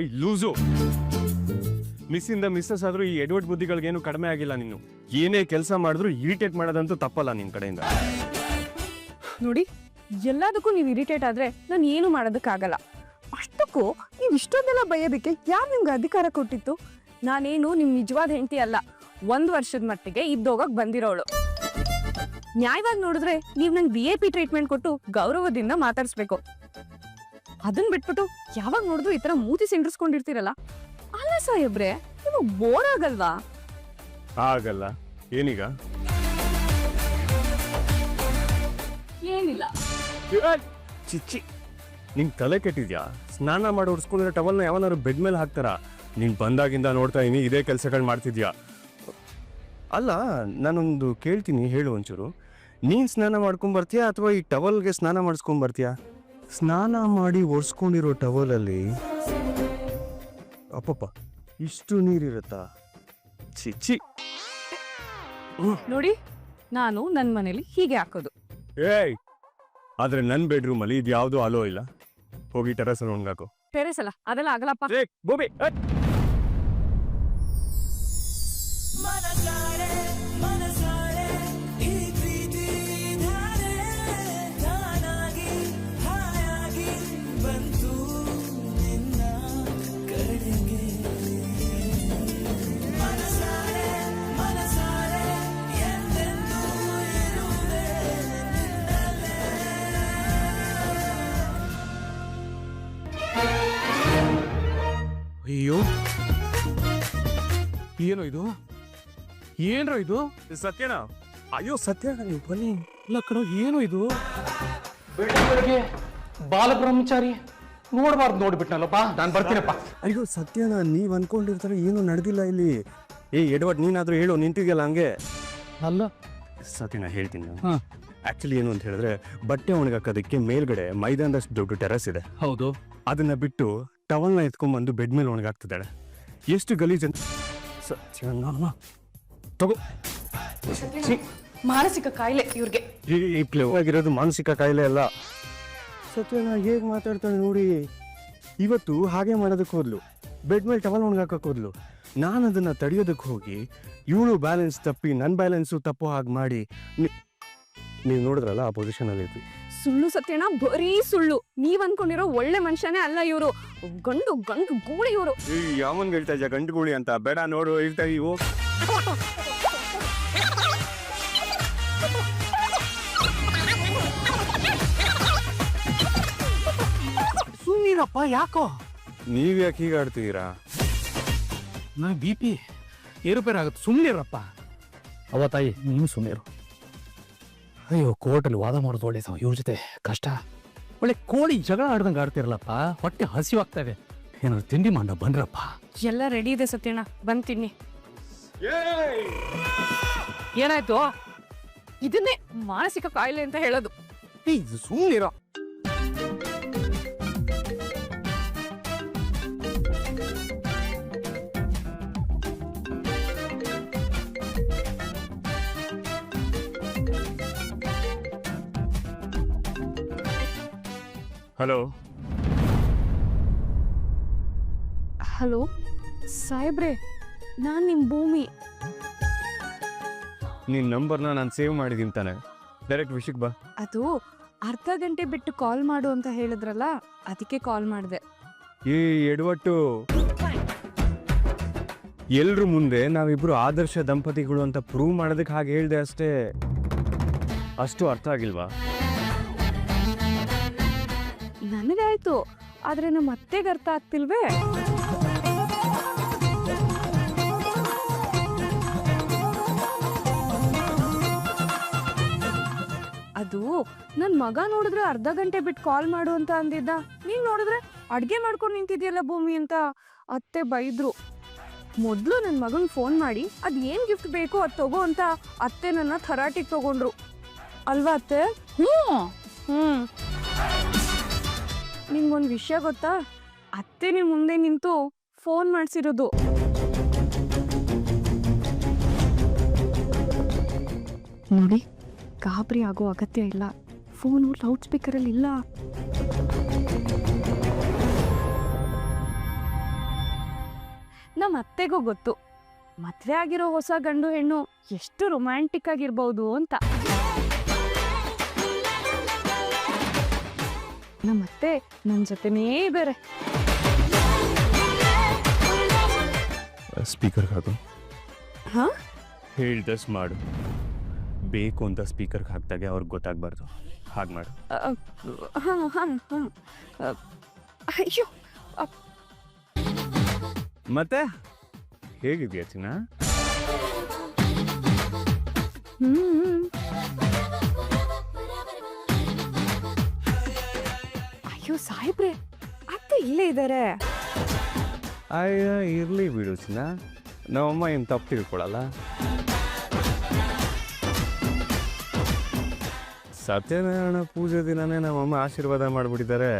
ಏಯ್, loose. ಮಿಸ್ಸಿಂದ missus ಆದ್ರೂ ಈ ಎಡ್ವರ್ಡ್ ಬುದ್ಧಿಗಳಿಗೇನು ಕಡಿಮೆ ಆಗಿಲ್ಲ ನೀನು. ಏನೇ ಕೆಲಸ ಮಾಡಿದ್ರು ಇರಿಟೇಟ್ ಮಾಡೋದಂತೂ ತಪ್ಪಲ್ಲ ನಿನ್ ಕಡೆಯಿಂದ. ನೋಡಿ, ಎಲ್ಲದಕ್ಕೂ ನೀವು ಇರಿಟೇಟ್ ಆದ್ರೆ ನಾನು ಏನು ಮಾಡೋದಕ್ಕಾಗಲ್ಲ. ಅಷ್ಟಕ್ಕೂ ನೀವು ಇಷ್ಟೊಂದೆಲ್ಲ ಬಯ್ಯೋದಕ್ಕೆ ಯಾರು ನಿಮ್ಗೆ ಅಧಿಕಾರ ಕೊಟ್ಟಿತ್ತು? ನಾನೇನು ನಿಮ್ ನಿಜವಾದ ಹೆಂಡತಿ ಅಲ್ಲ. ಒಂದು ವರ್ಷದ ಮಟ್ಟಿಗೆ ಇದ್ದೋಗಕ್ ಬಂದಿರೋಳು. ನ್ಯಾಯವಾಗಿ ನೋಡಿದ್ರೆ ನೀವು ನಂಗೆ ವಿ ಎ ಪಿ ಟ್ರೀಟ್ಮೆಂಟ್ ಕೊಟ್ಟು ಗೌರವದಿಂದ ಮಾತಾಡಿಸ್ಬೇಕು. ಅದನ್ನ ಬಿಟ್ಬಿಟ್ಟು ಯಾವಾಗ ನೋಡಿದ್ರು ಈ ತರ ಮೂತಿ ಸಿಂಡ್ರಿಸ್ಕೊಂಡಿರ್ತೀರಲ್ಲ? ಅಲ್ಲ ಸಾಹೇಬ್ರೆ ನಿಮಗೆ ಬೋರ್ ಆಗಲ್ವಾ? ಆಗಲ್ಲ. ಏನೀಗ? ಏನಿಲ್ಲ. ಚಿಚ್ಚಿ ನಿಂಗ್ ತಲೆ ಕೆಟ್ಟಿದ್ಯಾ? ಸ್ನಾನ ಮಾಡಿ ಉಡ್ಸ್ಕೊಂಡ್ರೆ ಟವಲ್ನ ಯಾವನಾದ್ರು ಬೆಡ್ ಮೇಲೆ ಹಾಕ್ತಾರ? ನೀನ್ ಬಂದಾಗಿಂದ ನೋಡ್ತಾ ಇದೀನಿ ಇದೇ ಕೆಲಸಗಳು ಮಾಡ್ತಿದ್ಯಾ? ಅಲ್ಲ ನಾನೊಂದು ಕೇಳ್ತೀನಿ ಹೇಳು ಒಂಚೂರು. ನೀನ್ ಸ್ನಾನ ಮಾಡ್ಕೊಂಡ್ ಬರ್ತೀಯಾ ಅಥವಾ ಈ ಟವಲ್ಗೆ ಸ್ನಾನ ಮಾಡಿಸ್ಕೊಂಡ್ ಬರ್ತೀಯಾ? ಸ್ನಾನ ಮಾಡಿ ಒರೆಸ್ಕೊಂಡಿರೋ ಟವಲಲ್ಲಿ ಅಪ್ಪಪ್ಪ ಇಷ್ಟು ನೀರಿರುತ್ತಾ? ಚಿಚ್ಚಿ ನೋಡಿ ನಾನು ನನ್ನ ಮನೇಲಿ ಹೀಗೆ ಹಾಕೋದು. ಏಯ್ ಆದ್ರೆ ನನ್ನ ಬೆಡ್ರೂಮ್ ಅಲ್ಲಿ ಇದು ಯಾವ್ದು ಅಲೋ ಇಲ್ಲ. ಹೋಗಿ ಟೆರಸ್ ಒಣಗಾಕು. ಟೆರೆಸ್ ಅಲ್ಲ ಅದೆಲ್ಲ ಆಗಲ್ಲಪ್ಪ ಏ! ಏನ್ರೋ ಇದು? ಸತ್ಯನಾ ಅಯ್ಯೋ ಸತ್ಯ ನೀವು ಬನ್ನಿ. ಇಲ್ಲ ಕಣೋ ಏನು ಇದು? ಬೆಳಗ್ಗೆ ಬಾಲಬ್ರಹ್ಮಚಾರಿ ನೋಡಬಾರ್ದು ನೋಡ್ಬಿಟ್ನಲ್ಲಪ್ಪ ನಾನು ಬರ್ತೀನಪ್ಪ. ಅಯ್ಯೋ ಸತ್ಯನಾ ನೀವ್ ಅನ್ಕೊಂಡಿರ್ತಾರೆ ಏನು ನಡೆದಿಲ್ಲ ಇಲ್ಲಿ. ಏ ಎಡ್ವರ್ಡ್ ನೀನಾದ್ರೂ ಹೇಳು ನಿಂತಿದ್ಯಲ್ಲ ಹಂಗೆ. ಅಲ್ಲ. ಸತ್ಯನಾ ಹೇಳ್ತೀನಿ ನಾನು. ಹಾ. ಆಕ್ಚುಲಿ ಏನು ಅಂತ ಹೇಳಿದ್ರೆ ಬಟ್ಟೆ ಒಣಗಾಕೋದಕ್ಕೆ ಮೇಲ್ಗಡೆ ಮೈದಾನದಷ್ಟು ದೊಡ್ಡ ಟೆರಸ್ ಇದೆ. ಹೌದು. ಅದನ್ನ ಬಿಟ್ಟು ಟವಲ್ನ ಎತ್ಕೊಂಡ್ಬಂದು ಬೆಡ್ ಮೇಲೆ ಒಣಗಾಕ್ತಿದ್ದಾಳೆ. ಎಷ್ಟು ಗಲೀಜ್ ಅಂತ ಸತ್ಯನಾ ತಗೋ. ಮಾನಸಿಕ ಕಾಯಿಲೆ ಇವ್ರಿಗೆ. ಈ ಪ್ಲೇ ಆಗಿರೋದು ಮಾನಸಿಕ ಕಾಯಿಲೆ ಅಲ್ಲ. ಸತ್ಯನ ಹೇಗೆ ಮಾತಾಡ್ತಾಳೆ ನೋಡಿ. ಇವತ್ತು ಹಾಗೆ ಮಾಡೋದಕ್ಕೆ ಹೋದ್ಲು. ಬೆಡ್ ಮೇಲೆ ಟವಲ್ ಒಣಗಾಕಕ್ಕೆ ಹೋದ್ಲು. ನಾನು ಅದನ್ನ ತಡೆಯೋದಕ್ಕೆ ಹೋಗಿ ಇವಳು ಬ್ಯಾಲೆನ್ಸ್ ತಪ್ಪಿ ನನ್ನ ಬ್ಯಾಲೆನ್ಸು ತಪ್ಪು ಹಾಗೆ ಮಾಡಿ ನೀವು ನೋಡಿದ್ರಲ್ಲ ಆ ಪೊಸಿಷನ್ ಅಲ್ಲಿ ಇದ್ವಿ. ಸುಳ್ಳು ಸತ್ಯನಾ ಬರೀ ಸುಳ್ಳು. ನೀವ್ ಅನ್ಕೊಂಡಿರೋ ಒಳ್ಳೆ ಮನುಷ್ಯನೇ ಅಲ್ಲ ಇವರು. ಗಂಡು ಗಂಡು ಗೂಳಿ ಇವರು. ಯಾವನ್ ಹೇಳ್ತಾ ಇದ್ಯಾ ಗೂಳಿ ಅಂತ? ಬೇಡ ನೋಡು ಇರ್ತಾ ಇವು? ಸುಮ್ಮನಿರಪ್ಪ ಯಾಕೋ? ನೀವ್ ಯಾಕೆ ಹೀಗೆ ಆಡ್ತಿದ್ದೀರಾ? ನನಗೆ ಬಿ ಪಿ ಏರುಪೇರು ಆಗುತ್ತೆ. ಸುಮ್ಮನಿರಪ್ಪ ಅವ ತಾಯಿ ನೀನು ಸುಮ್ಮನಿರು ಅಯ್ಯೋ ಕೋರ್ಟಲ್ಲಿ ವಾದ ಮಾಡೋದು ಒಳ್ಳೇದು ಇವ್ರ ಜೊತೆ ಕಷ್ಟ. ಒಳ್ಳೆ ಕೋಳಿ ಜಗಳ ಆಡ್ದಂಗ ಆಡ್ತಿರಲ್ಲಪ್ಪ. ಹೊಟ್ಟೆ ಹಸಿವಾಗ್ತವೆ. ಏನಾದ್ರು ತಿಂಡಿ ಮಾಡ ಬನ್ರಪ್ಪ ಎಲ್ಲ ರೆಡಿ ಇದೆ ಸತ್ಯಣ್ಣ. ತಿನ್ನಿ. ಏನಾಯ್ತು? ಇದನ್ನೇ ಮಾನಸಿಕ ಕಾಯಿಲೆ ಅಂತ ಹೇಳೋದು. ಸುಮ್ಮನಿರೋ ಹಲೋ. ಹಲೋ ಸಾಹೇಬ್ರೆ ನಾನು ನಿಮ್ಮ ಭೂಮಿ. ನಿನ್ನ ನಂಬರ್ನ ನಾನು ಸೇವ್ ಮಾಡಿದ್ದೀನಿ ತಾನೆ. ಡೈರೆಕ್ಟ್ ವಿಷಯಕ್ಕೆ ಬಾ. ಅದು ಅರ್ಧ ಗಂಟೆ ಬಿಟ್ಟು ಕಾಲ್ ಮಾಡು ಅಂತ ಹೇಳಿದ್ರಲ್ಲ ಅದಕ್ಕೆ ಕಾಲ್ ಮಾಡಿದೆ. ಈ ಎಡವಟ್ಟು. ಎಲ್ರ ಮುಂದೆ ನಾವಿಬ್ರು ಆದರ್ಶ ದಂಪತಿಗಳು ಅಂತ ಪ್ರೂವ್ ಮಾಡೋದಕ್ಕೆ ಹಾಗೆ ಹೇಳ್ದೆ ಅಷ್ಟೇ. ಅಷ್ಟು ಅರ್ಥ ಆಗಿಲ್ವಾ? ನನಗಾಯ್ತು. ಆದ್ರೆ ನಮ್ಮ ಅತ್ತೆಗೆ ಅರ್ಥ ಆಗ್ತಿಲ್ವೇ? ಅದು ನನ್ ಮಗ ನೋಡಿದ್ರೆ ಅರ್ಧ ಗಂಟೆ ಬಿಟ್ಟು ಕಾಲ್ ಮಾಡು ಅಂತ ಅಂದಿದ್ದ. ನೀನ್ ನೋಡಿದ್ರೆ ಅಡ್ಗೆ ಮಾಡ್ಕೊಂಡು ನಿಂತಿದ್ಯಲ್ಲ ಭೂಮಿ ಅಂತ ಅತ್ತೆ ಬೈದ್ರು. ಮೊದ್ಲು ನನ್ ಮಗನ್ ಫೋನ್ ಮಾಡಿ ಅದ್ ಏನ್ ಗಿಫ್ಟ್ ಬೇಕು ಅದ್ ತಗೋ ಅಂತ ಅತ್ತೆ ನನ್ನ ಥರಾಟಿಗೆ ತಗೊಂಡ್ರು. ಅಲ್ವಾ ಅತ್ತೆ? ಹ್ಮ್. ಹ್ಮ್. ನಿಮ್ಗೊಂದು ವಿಷಯ ಗೊತ್ತಾ? ಅತ್ತೆ ನಿಮ್ ಮುಂದೆ ನಿಂತು ಫೋನ್ ಮಾಡಿಸಿರೋದು. ನೋಡಿ, ಗಾಬರಿ ಆಗೋ ಅಗತ್ಯ ಇಲ್ಲ. ಫೋನು ಲೌಡ್ ಸ್ಪೀಕರಲ್ಲಿ ಇಲ್ಲ. ನಮ್ಮ ಅತ್ತೆಗೂ ಗೊತ್ತು. ಮದುವೆ ಆಗಿರೋ ಹೊಸ ಗಂಡು ಹೆಣ್ಣು ಎಷ್ಟು ರೊಮ್ಯಾಂಟಿಕ್ ಆಗಿರ್ಬೋದು ಅಂತ. ನಮ್ಮ ಅತ್ತೆ ನನ್ನ ಜೊತೆನೇ ಇದ್ದಾರೆ. ಸ್ಪೀಕರ್ ಹಾಕು. ಹಾ? ಹೇಳ್ದಸ್ ಮಾಡು. ಬೇಕು ಅಂತ ಸ್ಪೀಕರ್ಗೆ ಹಾಕ್ದಾಗೆ ಅವ್ರಿಗೆ ಗೊತ್ತಾಗಬಾರ್ದು. ಹಾಗೆ ಮಾಡು. ಹಾಂ ಹಾಂ ಹಾಂ. ಅಯ್ಯೋ ಮತ್ತೆ? ಹೇಗಿದೆಯಾ ಚಿನ್ನ? ಹ್ಮ್. ಇಲ್ಲೇ ಇದ್ದಾರೆ ಅಯ್ಯ ಇರಲಿ ಬಿಡು ಚಿನ್ನ. ನಮ್ಮಮ್ಮ ಏನು ತಪ್ಪು ತಿಳ್ಕೊಳಲ್ಲ. ಸತ್ಯನಾರಾಯಣ ಪೂಜೆ ದಿನನೇ ನಮ್ಮಮ್ಮ ಆಶೀರ್ವಾದ ಮಾಡಿಬಿಟ್ಟಿದ್ದಾರೆ.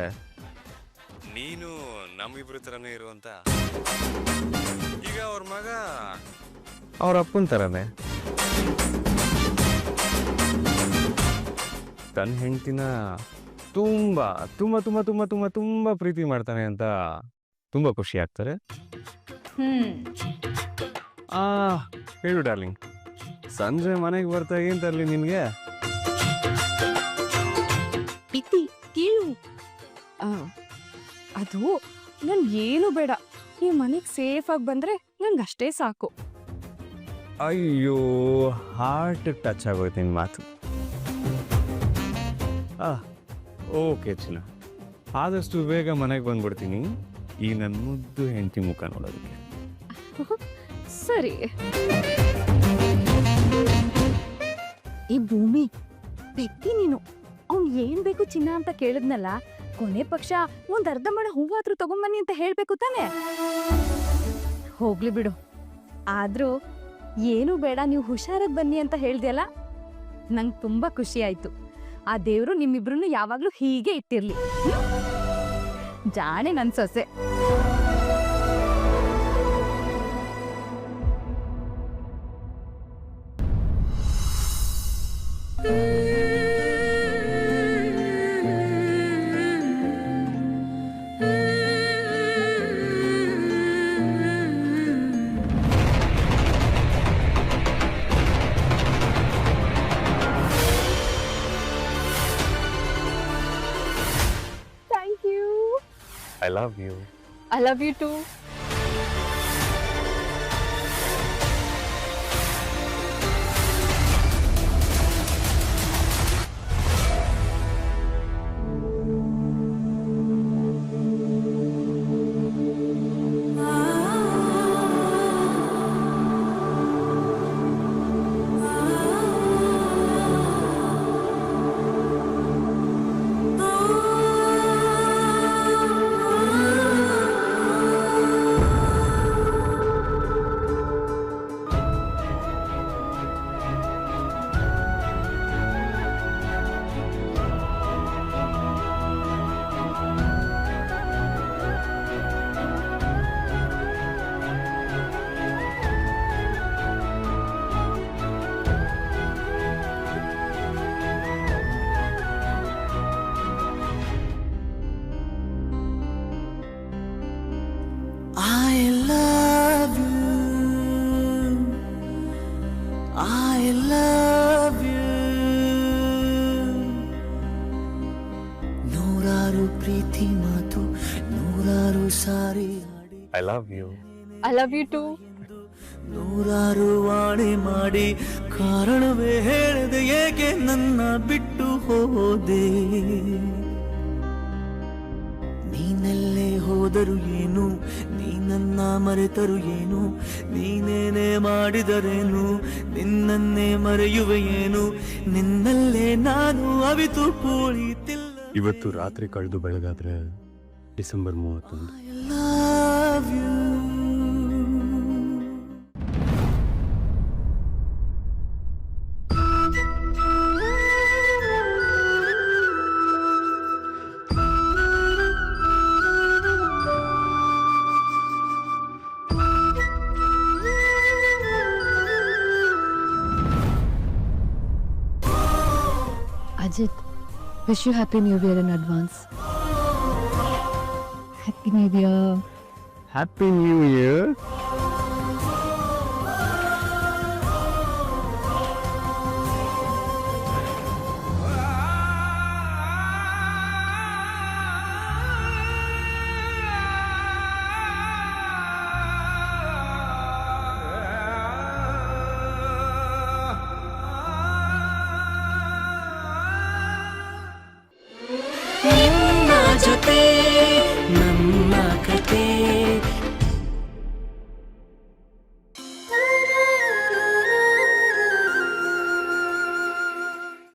ನೀನು ನಮ್ಮಿಬ್ರ ಥರನೇ ಇರುವಂತ ಈಗ ಅವ್ರ ಮಗ ಅವ್ರ ಅಪ್ಪನ ಥರನೇ ತನ್ನ ಹೆಂಡ್ತಿನ ತುಂಬ ತುಂಬ ತುಂಬ ತುಂಬ ತುಂಬ ತುಂಬ ಪ್ರೀತಿ ಮಾಡ್ತಾನೆ ಅಂತ ತುಂಬ ಖುಷಿ ಆಗ್ತಾರೆ. ಹ್ಮ್. ಆ ಹೇಳು ಡಾರ್ಲಿಂಗ್. ಸಂಜೆ ಮನೆಗೆ ಬರ್ತಾ ಏನ್ ತರಲಿ ನಿನಗೆ? ಕೀಳು ಆ, ಅದು ನನ್ ಏನು ಬೇಡ. ಈ ಮನೆಗೆ ಸೇಫ್ ಆಗಿ ಬಂದ್ರೆ ನಂಗಷ್ಟೇ ಅಷ್ಟೇ ಸಾಕು. ಅಯ್ಯೋ ಹಾರ್ಟ್ ಟಚ್ ಆಗೋಯ್ತು ನಿನ್ ಮಾತು. ಆ. ಓಕೆ ಚಿನ್ನ. ಆದಷ್ಟು ಬೇಗ ಮನೆಗೆ ಬಂದ್ಬಿಡ್ತೀನಿ. ಈ ನನ್ನ ಮುದ್ದು ಹೆಂಡತಿ ಮುಖ ನೋಡೋದಕ್ಕೆ. ಸರಿ. ಈ ಭೂಮಿ, ಬೆಟ್ಟಿ ನೀನು. ಅವ್ನು ಏನ್ ಬೇಕು ಚಿನ್ನ ಅಂತ ಕೇಳಿದ್ನಲ್ಲ? ಕೊನೆ ಪಕ್ಷ ಒಂದ್ ಅರ್ಧ ಮಣ ಹೂವಾದ್ರೂ ತಗೊಂಬನ್ನಿ ಅಂತ ಹೇಳ್ಬೇಕು ತಾನೆ? ಹೋಗ್ಲಿ ಬಿಡು. ಆದ್ರೂ ಏನು ಬೇಡ, ನೀವು ಹುಷಾರಾಗಿ ಬನ್ನಿ ಅಂತ ಹೇಳ್ದೆಯಲ್ಲ ನಂಗೆ ತುಂಬಾ ಖುಷಿ ಆಯ್ತು. ಆ ದೇವರು ನಿಮ್ಮಿಬ್ರು ಯಾವಾಗ್ಲೂ ಹೀಗೆ ಇಟ್ಟಿರ್ಲಿ? ಜಾಣೆ ನನ್ ಸೊಸೆ I love you I love you too ಮಾತು ನೂರಾರು ಸಾರಿ I love you I love you too ನೂರಾರು ವಾಣಿ ಮಾಡಿ. ಕಾರಣವೇ ಹೇಳದೆ ಏಕೆ ನನ್ನ ಬಿಟ್ಟು ಹೋದೆ? ನೀನೆಲ್ಲೇ ಹೋದರು ಏನು? ನೀ ನನ್ನ ಮರೆತರು ಏನು? ನೀನೇನೇ ಮಾಡಿದರೇನು? ನಿನ್ನನ್ನೇ ಮರೆಯುವೆಯೇನು ನಿನ್ನಲ್ಲೇ ನಾನು ಅವಿತು ಕುಳಿತಿಲ್ಲ ಇವತ್ತು ರಾತ್ರಿ ಕಳೆದು ಬೆಳಗಾದ್ರೆ ಡಿಸೆಂಬರ್ ಮೂವತ್ತೊಂದು. wish you Happy New Year in advance. Happy New Year. Happy New Year.